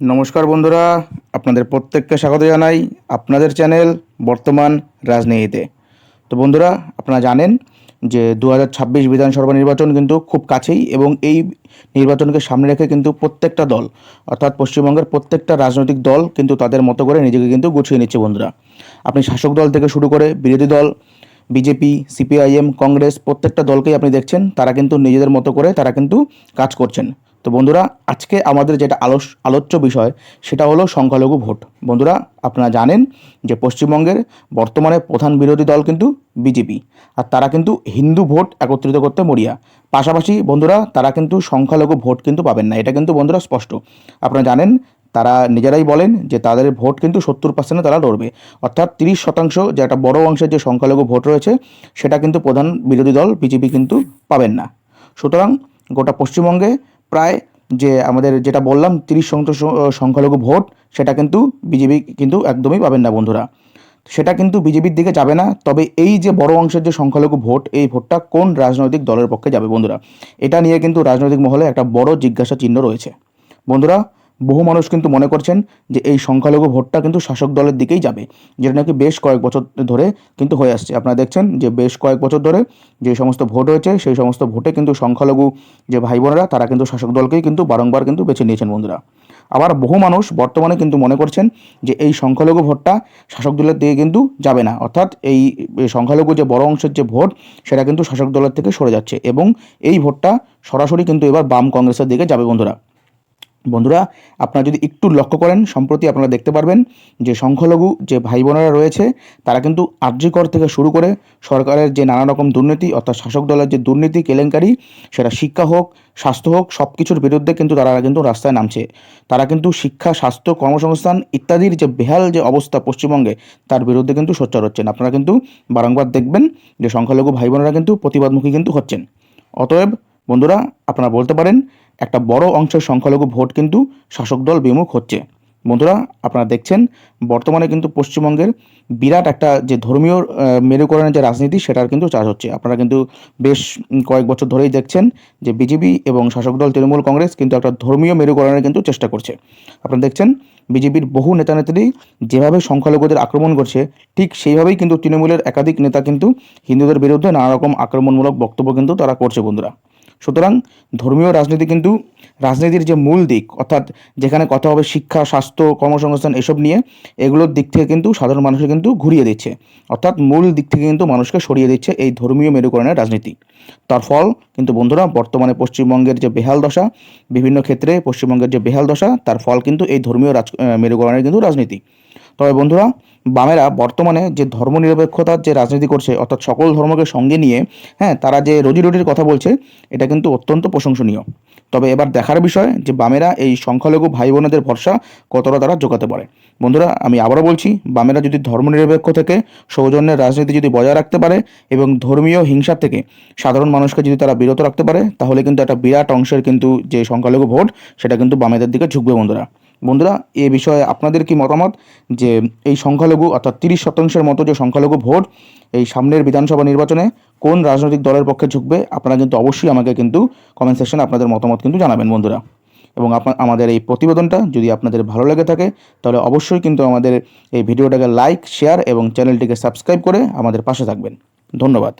নমস্কার বন্ধুরা, আপনাদের প্রত্যেককে স্বাগত জানাই আপনাদের চ্যানেল বর্তমান রাজনীতিতে। তো বন্ধুরা, আপনারা জানেন যে দু ছাব্বিশ বিধানসভা নির্বাচন কিন্তু খুব কাছেই এবং এই নির্বাচনকে সামনে রেখে কিন্তু প্রত্যেকটা দল, অর্থাৎ পশ্চিমবঙ্গের প্রত্যেকটা রাজনৈতিক দল কিন্তু তাদের মতো করে নিজেকে কিন্তু গুছিয়ে নিচ্ছে বন্ধুরা। আপনি শাসক দল থেকে শুরু করে বিরোধী দল, বিজেপি, সিপিআইএম, কংগ্রেস প্রত্যেকটা দলকেই আপনি দেখছেন, তারা কিন্তু নিজেদের মতো করে তারা কিন্তু কাজ করছেন। তো বন্ধুরা, আজকে আমাদের যেটা আলোচ, আলোচ্য বিষয়, সেটা হলো সংখ্যালঘু ভোট। বন্ধুরা, আপনারা জানেন যে পশ্চিমবঙ্গের বর্তমানে প্রধান বিরোধী দল কিন্তু বিজেপি, আর তারা কিন্তু হিন্দু ভোট একত্রিত করতে মরিয়া। পাশাপাশি বন্ধুরা, তারা কিন্তু সংখ্যালঘু ভোট কিন্তু পাবেন না। এটা কিন্তু বন্ধুরা স্পষ্ট। আপনারা জানেন, তারা নিজেরাই বলেন যে তাদের ভোট কিন্তু সত্তর পার্সেন্টে তারা লড়বে। অর্থাৎ তিরিশ শতাংশ যে একটা বড় অংশের যে সংখ্যালঘু ভোট রয়েছে, সেটা কিন্তু প্রধান বিরোধী দল বিজেপি কিন্তু পাবেন না। সুতরাং গোটা পশ্চিমবঙ্গে প্রায় যে আমাদের যেটা বললাম, তিরিশ শতাংশ সংখ্যালঘু ভোট, সেটা কিন্তু বিজেপি কিন্তু একদমই পাবেন না বন্ধুরা। সেটা কিন্তু বিজেপির দিকে যাবে না, তবে এই যে বড় অংশের যে সংখ্যালঘু ভোট, এই ভোটটা কোন রাজনৈতিক দলের পক্ষে যাবে বন্ধুরা? এটা নিয়ে কিন্তু রাজনৈতিক মহলে একটা বড় জিজ্ঞাসা চিহ্ন রয়েছে। বন্ধুরা বহু মানুষ কিন্তু মনে করছেন যে এই সংখ্যালঘু ভোটটা কিন্তু শাসক দলের দিকেই যাবে, যেটা নাকি বেশ কয়েক বছর ধরে কিন্তু হয়ে আসছে। আপনারা দেখছেন যে বেশ কয়েক বছর ধরে যে সমস্ত ভোট হয়েছে সেই সমস্ত ভোটে কিন্তু সংখ্যালঘু যে ভাই বোনেরা তারা কিন্তু শাসক দলকেই কিন্তু বারংবার কিন্তু বেছে নিয়েছেন বন্ধুরা। আবার বহু মানুষ বর্তমানে কিন্তু মনে করছেন যে এই সংখ্যালঘু ভোটটা শাসক দলের দিকে কিন্তু যাবে না। অর্থাৎ এই সংখ্যালঘু যে বড় অংশের যে ভোট, সেটা কিন্তু শাসক দলের থেকে সরে যাচ্ছে এবং এই ভোটটা সরাসরি কিন্তু এবার বাম কংগ্রেসের দিকে যাবে বন্ধুরা। বন্ধুরা, আপনারা যদি একটু লক্ষ্য করেন, সম্প্রতি আপনারা দেখতে পারবেন যে সংখ্যালঘু যে ভাই বোনেরা রয়েছে, তারা কিন্তু আর্যিকর থেকে শুরু করে সরকারের যে নানা রকম দুর্নীতি, অর্থাৎ শাসক দলের যে দুর্নীতি, কেলেঙ্কারি, সেটা শিক্ষা হোক, স্বাস্থ্য হোক সব কিছুর বিরুদ্ধে কিন্তু তারা কিন্তু রাস্তায় নামছে। তারা কিন্তু শিক্ষা, স্বাস্থ্য, কর্মসংস্থান ইত্যাদির যে বেহাল যে অবস্থা পশ্চিমবঙ্গে, তার বিরুদ্ধে কিন্তু সোচ্চার হচ্ছেন। আপনারা কিন্তু বারংবার দেখবেন যে সংখ্যালঘু ভাই বোনেরা কিন্তু প্রতিবাদমুখী কিন্তু হচ্ছেন। অতএব বন্ধুরা, আপনারা বলতে পারেন একটা বড় অংশের সংখ্যালঘু ভোট কিন্তু শাসক দল বিমুখ হচ্ছে। বন্ধুরা, আপনারা দেখছেন, বর্তমানে কিন্তু পশ্চিমবঙ্গের বিরাট একটা যে ধর্মীয় মেরুকরণের যে রাজনীতি, সেটার কিন্তু চাষ হচ্ছে। আপনারা কিন্তু বেশ কয়েক বছর ধরেই দেখছেন যে বিজেপি এবং শাসক দল তৃণমূল কংগ্রেস কিন্তু একটা ধর্মীয় মেরুকরণের কিন্তু চেষ্টা করছে। আপনারা দেখছেন, বিজেপির বহু নেতা নেত্রী যেভাবে সংখ্যালঘুদের আক্রমণ করছে, ঠিক সেইভাবেই কিন্তু তৃণমূলের একাধিক নেতা কিন্তু হিন্দুদের বিরুদ্ধে নানা রকম আক্রমণমূলক বক্তব্য কিন্তু তারা করছে, বন্ধুরা। সুতরাং ধর্মীয় রাজনীতি কিন্তু রাজনীতির যে মূল দিক, অর্থাৎ যেখানে কথা হবে শিক্ষা, স্বাস্থ্য, কর্মসংস্থান এসব নিয়ে, এগুলোর দিক থেকে কিন্তু সাধারণ মানুষকে কিন্তু ঘুরিয়ে দিচ্ছে। অর্থাৎ মূল দিক থেকে কিন্তু মানুষকে সরিয়ে দিচ্ছে এই ধর্মীয় মেরুকরণের রাজনীতি। তার ফল কিন্তু বন্ধুরা, বর্তমানে পশ্চিমবঙ্গের যে বেহাল দশা, বিভিন্ন ক্ষেত্রে পশ্চিমবঙ্গের যে বেহাল দশা, তার ফল কিন্তু এই ধর্মীয় রাজ মেরুকরণের কিন্তু রাজনীতি। তবে বন্ধুরা বামেরা বর্তমানে যে ধর্মনিরপেক্ষতার যে রাজনীতি করছে, অর্থাৎ সকল ধর্মকে সঙ্গে নিয়ে হ্যাঁ তারা যে রোজি রুটির কথা বলছে, এটা কিন্তু অত্যন্ত প্রশংসনীয়। তবে এবার দেখার বিষয় যে বামেরা এই সংখ্যালঘু ভাই বোনেদের ভরসা কতটা তারা জোগাতে পারে। বন্ধুরা, আমি আবারও বলছি, বামেরা যদি ধর্মনিরপেক্ষ থেকে, সৌজন্যের রাজনীতি যদি বজায় রাখতে পারে এবং ধর্মীয় হিংসা থেকে সাধারণ মানুষকে যদি তারা বিরত রাখতে পারে, তাহলে কিন্তু একটা বিরাট অংশের কিন্তু যে সংখ্যালঘু ভোট, সেটা কিন্তু বামেদের দিকে ঝুঁকবে, বন্ধুরা। বন্ধুরা, এ বিষয়ে আপনাদের কি মতামত? যে এই সংখ্যালঘু অর্থাৎ তিরিশ শতাংশের মতো যে সংখ্যালঘু ভোট এই সামনের বিধানসভা নির্বাচনে কোন রাজনৈতিক দলের পক্ষে ঝুঁকবে, আপনারা কিন্তু অবশ্যই আমাকে কিন্তু কমেন্ট সেকশনে আপনাদের মতামত কিন্তু জানাবেন বন্ধুরা। এবং আমাদের এই প্রতিবেদনটা যদি আপনাদের ভালো লেগে থাকে, তাহলে অবশ্যই কিন্তু আমাদের এই ভিডিওটাকে লাইক শেয়ার এবং চ্যানেলটিকে সাবস্ক্রাইব করে আমাদের পাশে থাকবেন। ধন্যবাদ।